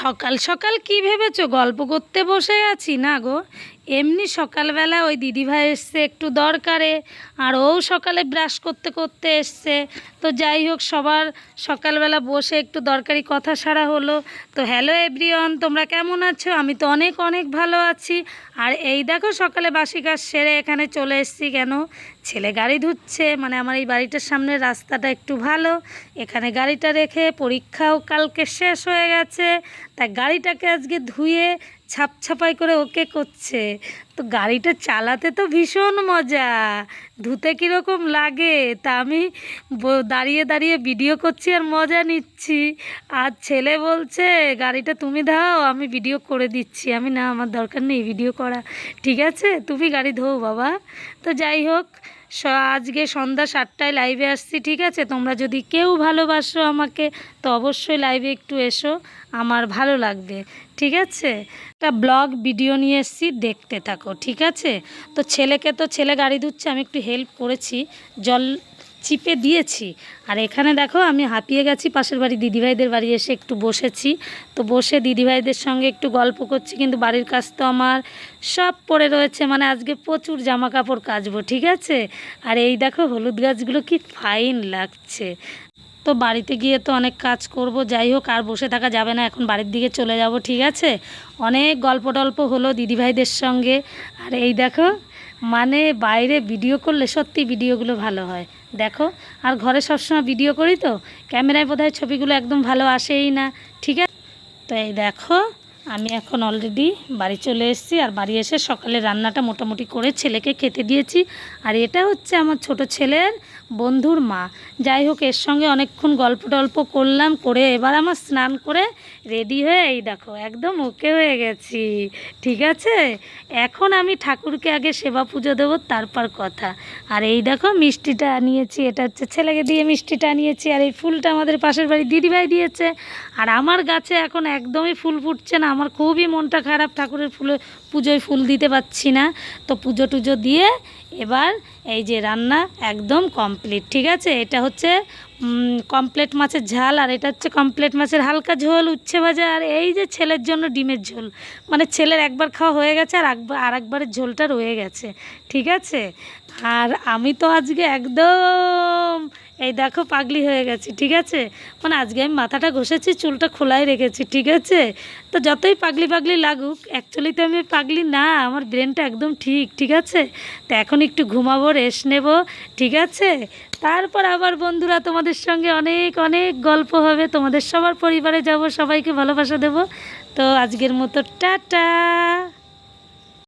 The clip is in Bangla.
সকাল সকাল কি ভেবেছো? গল্প করতে বসে আছি, না গো? এমনি সকালবেলা ওই দিদিভাই এসছে একটু দরকারে, আর ও সকালে ব্রাশ করতে করতে এসছে। তো যাই হোক, সবার সকালবেলা বসে একটু দরকারি কথা সারা হলো। তো হ্যালো এভরিওয়ান, তোমরা কেমন আছো? আমি তো অনেক অনেক ভালো আছি। আর এই দেখো, সকালে বাসি কাজ সেরে এখানে চলে এসেছি কেন? ছেলে গাড়ি ধুচ্ছে মানে আমার এই বাড়িটার সামনে রাস্তাটা একটু ভালো, এখানে গাড়িটা রেখে পরীক্ষাও কালকে শেষ হয়ে গেছে, তাই গাড়িটাকে আজকে ধুয়ে ছাপ ছাপাই করে ওকে করছে। তো গাড়িটা চালাতে তো ভীষণ মজা। ধুতে কীরকম লাগে তা আমি দাঁড়িয়ে দাঁড়িয়ে ভিডিও করছি আর মজা নিচ্ছি। আর ছেলে বলছে, গাড়িটা তুমি দাও, আমি ভিডিও করে দিচ্ছি। আমি, না, আমার দরকার নেই ভিডিও করা। ঠিক আছে, তুমি গাড়ি ধোও বাবা। তো যাই হোক আজকে সন্ধ্যা সাতটায় লাইভে আসছি, ঠিক আছে? তোমরা যদি কেউ ভালোবাসো আমাকে, তো অবশ্যই লাইভে একটু এসো, আমার ভালো লাগবে, ঠিক আছে? একটা ব্লগ ভিডিও নিয়ে এসছি, দেখতে থাকো, ঠিক আছে? তো ছেলেকে তো, ছেলে গাড়ি ধুচ্ছে, আমি একটু হেল্প করেছি, জল চিপে দিয়েছি। আর এখানে দেখো আমি হাঁপিয়ে গেছি, পাশের বাড়ি দিদিভাইদের বাড়ি এসে একটু বসেছি। তো বসে দিদিভাইদের সঙ্গে একটু গল্প করছি, কিন্তু বাড়ির কাজ তো আমার সব পড়ে রয়েছে মানে আজকে প্রচুর জামা কাপড় কাচবো, ঠিক আছে? আর এই দেখো হলুদ গাছগুলো কি ফাইন লাগছে। তো বাড়িতে গিয়ে তো অনেক কাজ করব, যাই হোক, আর বসে থাকা যাবে না, এখন বাড়ির দিকে চলে যাব, ঠিক আছে? অনেক গল্প টল্প হলো দিদিভাইদের সঙ্গে। আর এই দেখো মানে বাইরে ভিডিও করলে সত্যি ভিডিওগুলো ভালো হয়। দেখো, আর ঘরে সবসময় ভিডিও করি তো? ক্যামেরায় বোধহয় ছবিগুলো একদম ভালো আসেই না। ঠিক আছে? তো এই দেখো আমি এখন অলরেডি বাড়ি চলে এসেছি আর বাড়ি এসে সকালে রান্নাটা মোটামুটি করে ছেলেকে খেতে দিয়েছি। আর এটা হচ্ছে আমার ছোট ছেলের বন্ধুর মা। যাই হোক, এর সঙ্গে অনেকক্ষণ গল্প টল্প করলাম, করে এবার আমার স্নান করে রেডি হয়ে এই দেখো, একদম ওকে হয়ে গেছি। ঠিক আছে? এখন আমি ঠাকুরকে আগে সেবা পুজো দেবো, তারপর কথা। আর এই দেখো, মিষ্টিটা নিয়েছি, এটা হচ্ছে ছেলেকে দিয়ে মিষ্টিটা আনিয়েছি আর এই ফুলটা আমাদের পাশের বাড়ি দিদিভাই দিয়েছে। আর আমার গাছে এখন একদমই ফুল ফুটছে না আমার খুবই মনটা খারাপ, ঠাকুরের ফুলে, পুজোয় ফুল দিতে পাচ্ছি না। তো পুজো টুজো দিয়ে এবার এই যে রান্না একদম কমপ্লিট ঠিক আছে? এটা হচ্ছে কমপ্লেট মাছের ঝাল, আর এটা হচ্ছে কমপ্লেট মাছের হালকা ঝোল, উচ্ছে ভাজা, আর এই যে ছেলের জন্য ডিমের ঝোল। মানে ছেলের একবার খাওয়া হয়ে গেছে, আর একবার আর একবারের ঝোলটা রয়ে গেছে। ঠিক আছে? আর আমি তো আজকে একদম এই দেখো পাগলি হয়ে গেছি, ঠিক আছে? মানে আজকে আমি মাথাটা ঘষেছি, চুলটা খোলাই রেখেছি, ঠিক আছে? তো যতই পাগলি পাগলি লাগুক অ্যাকচুয়ালি তো আমি পাগলি না, আমার ব্রেনটা একদম ঠিক ঠিক আছে? তো এখন একটু ঘুমাবো রেস্ট নেব, ঠিক আছে? তারপর আবার বন্ধুরা তোমাদের সঙ্গে অনেক অনেক গল্প হবে। তোমাদের সবার পরিবারে যাব, সবাইকে ভালোবাসা দেব। তো আজকের মতো টাটা।